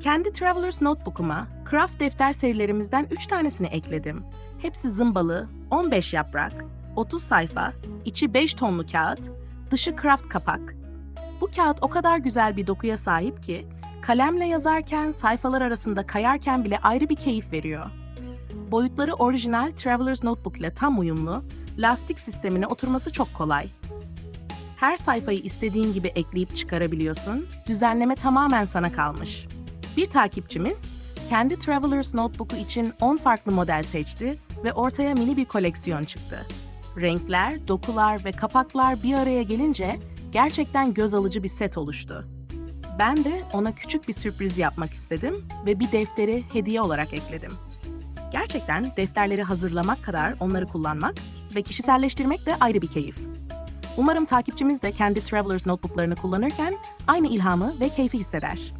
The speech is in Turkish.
Kendi Traveler's Notebook'uma craft defter serilerimizden 3 tanesini ekledim. Hepsi zımbalı, 15 yaprak, 30 sayfa, içi 5 tonlu kağıt, dışı craft kapak. Bu kağıt o kadar güzel bir dokuya sahip ki, kalemle yazarken, sayfalar arasında kayarken bile ayrı bir keyif veriyor. Boyutları orijinal Traveler's Notebook ile tam uyumlu, lastik sistemine oturması çok kolay. Her sayfayı istediğin gibi ekleyip çıkarabiliyorsun, düzenleme tamamen sana kalmış. Bir takipçimiz, kendi Traveler's Notebook'u için 10 farklı model seçti ve ortaya mini bir koleksiyon çıktı. Renkler, dokular ve kapaklar bir araya gelince gerçekten göz alıcı bir set oluştu. Ben de ona küçük bir sürpriz yapmak istedim ve bir defteri hediye olarak ekledim. Gerçekten defterleri hazırlamak kadar onları kullanmak ve kişiselleştirmek de ayrı bir keyif. Umarım takipçimiz de kendi Traveler's Notebook'larını kullanırken aynı ilhamı ve keyfi hisseder.